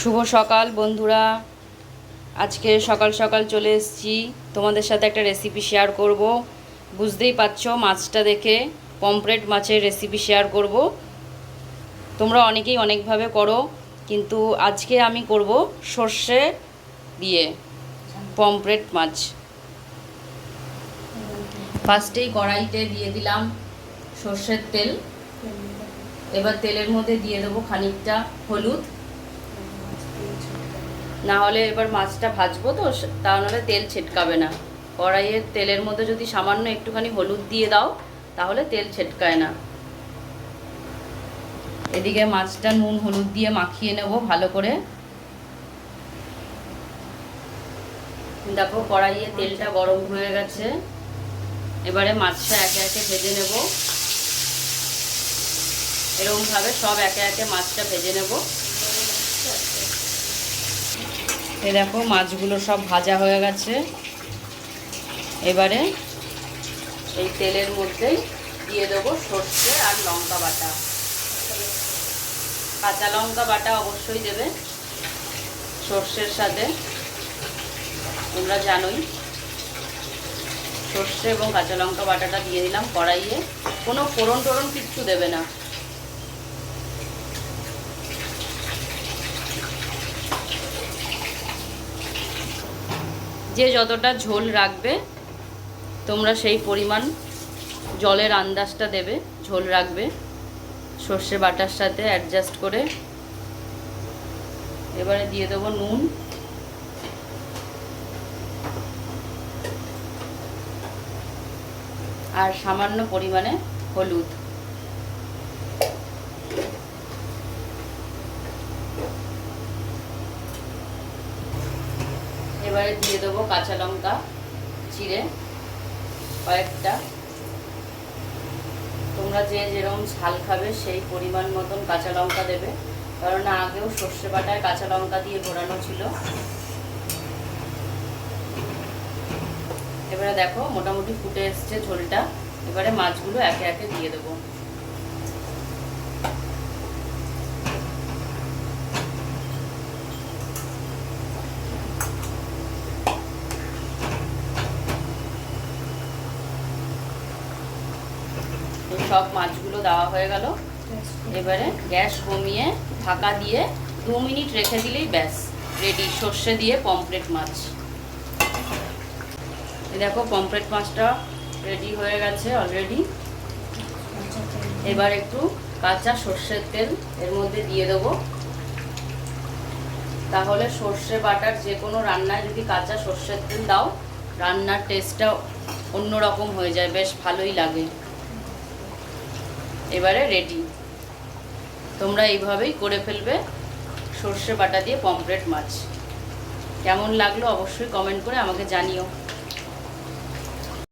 শুভ সকাল, বন্ধুরা। আজকে সকাল সকাল চলে এসেছি। তোমাদের সাথে একটা রেসিপি শেয়ার করব। বুঝতেই পারছ, মাছটা দেখে পমপ্লেট মাছের রেসিপি শেয়ার করব। তোমরা অনেকেই অনেকভাবে করো, কিন্তু আজকে আমি করব সর্ষে দিয়ে পমপ্লেট মাছ। ফার্স্টেই কড়াইতে দিয়ে দিলাম সর্ষের তেল। এবার তেলের মধ্যে দিয়ে দেবো খানিকটা হলুদ। না হলে এবার মাছটা ভাজবো তো তা নাহলে তেল ছিটকাবে না। কড়াইয়ের তেলের মধ্যে যদি সামান্য একটুখানি হলুদ দিয়ে দাও, তাহলে তেল ছিটকায় না। এদিকে মাছটা নুন হলুদ দিয়ে মাখিয়ে নেব ভালো করে। দেখো কড়াইয়ে তেলটা গরম হয়ে গেছে। এবারে মাছটা একে একে ভেজে নেব। এরকমভাবে সব একে একে মাছটা ভেজে নেব। এই দেখো মাছগুলো সব ভাজা হয়ে গেছে। এবারে এই তেলের মধ্যেই দিয়ে দেবো সর্ষে আর লঙ্কা বাটা। কাঁচা লঙ্কা বাটা অবশ্যই দেবে সর্ষের সাথে। তোমরা জানোই। সর্ষে এবং কাঁচা লঙ্কা বাটাটা দিয়ে দিলাম কড়াইয়ে। কোনো ফোড়ন টোড়ন কিচ্ছু দেবে না। যে যতটা ঝোল রাখবে, তোমরা সেই পরিমাণ জলের আন্দাজটা দেবে, ঝোল রাখবে। সর্ষে বাটার সাথে অ্যাডজাস্ট করে এবারে দিয়ে দেবো নুন। আর সামান্য পরিমাণে হলুদ। এবারে দিয়ে দেবো কাঁচা লঙ্কা চিড়ে কয়েকটা। তোমরা যে যেরকম ঝাল খাবে সেই পরিমাণ মতন কাঁচা লঙ্কা দেবে। কারণ আগেও সর্ষে বাটায় কাঁচা লঙ্কা দিয়ে ঘোরানো ছিল। এবারে দেখো, মোটামুটি ফুটে এসছে ঝোলটা। এবারে মাছগুলো একে একে দিয়ে দেবো। এই সব মাছগুলো দেওয়া হয়ে গেল। এবারে গ্যাস কমিয়ে ঢাকা দিয়ে দু মিনিট রেখে দিলেই ব্যাস। রেডি সর্ষে দিয়ে পমপ্লেট মাছ। দেখো পমপ্লেট মাছটা রেডি হয়ে গেছে অলরেডি এবার একটু কাঁচা সর্ষের তেল এর মধ্যে দিয়ে দেবো। তাহলে সর্ষে বাটার যে কোনো রান্নায় যদি কাঁচা সর্ষের তেল দাও রান্নার টেস্টটা অন্যরকম হয়ে যায় বেশ ভালোই লাগে। এবারে রেডি তোমরা এইভাবেই করে ফেলবে সর্ষে বাটা দিয়ে পমফ্রেট মাছ। কেমন লাগল অবশ্যই কমেন্ট করে আমাকে জানিও।